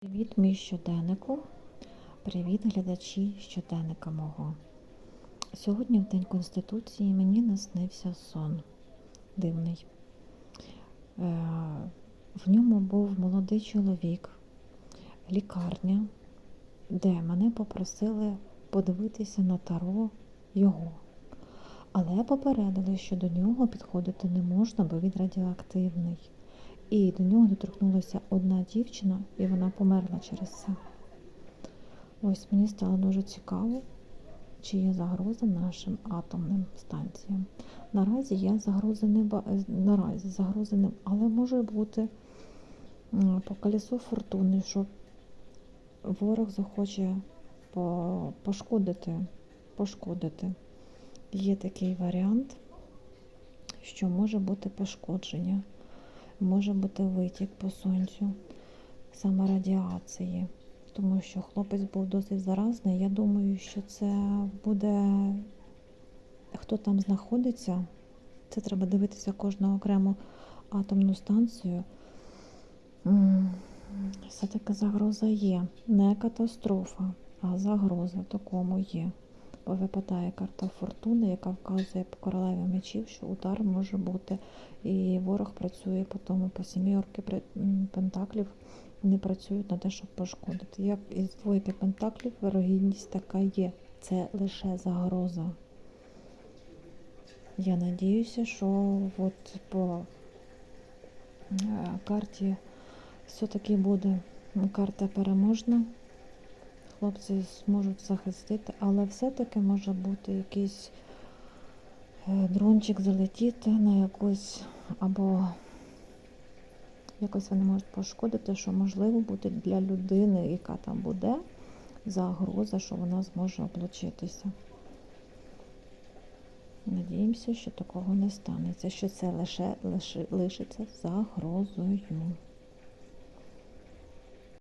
Привіт, мій щоденнику. Привіт, глядачі щоденника мого. Сьогодні, в День Конституції, мені наснився сон дивний. Е, В ньому був молодий чоловік, лікарня, де мене попросили подивитися на таро його. Але попередили, що до нього підходити не можна, бо він радіоактивний. І до нього доторкнулася одна дівчина, і вона померла через це. Ось мені стало дуже цікаво, чи є загроза нашим атомним станціям. Наразі я загрози не ба... наразі загрози не, але може бути по колесу фортуни, що ворог захоче по... пошкодити, пошкодити. Є такий варіант, що може бути пошкодження може бути витік по сонцю, саме радіації, тому що хлопець був досить заразний. Я думаю, що це буде хто там знаходиться. Це треба дивитися кожну окрему атомну станцію. Все-таки загроза є. Не катастрофа, а загроза такому є. Випадає карта фортуни, яка вказує по королеві мечів, що удар може бути. І ворог працює по тому, по сім'yorки пентаклів. Вони працюють на те, щоб пошкодити. Як із двойки пентаклів, вирогідність така є. Це лише загроза. Я надіюся, що от по е, карті все-таки буде карта переможна хлопці зможуть захистити, але все-таки може бути якийсь е, дрончик залетіти на якусь, або якось вони можуть пошкодити, що можливо буде для людини, яка там буде, загроза, що вона зможе облучитися. Надіємося, що такого не станеться, що це лише, лише лишиться загрозою.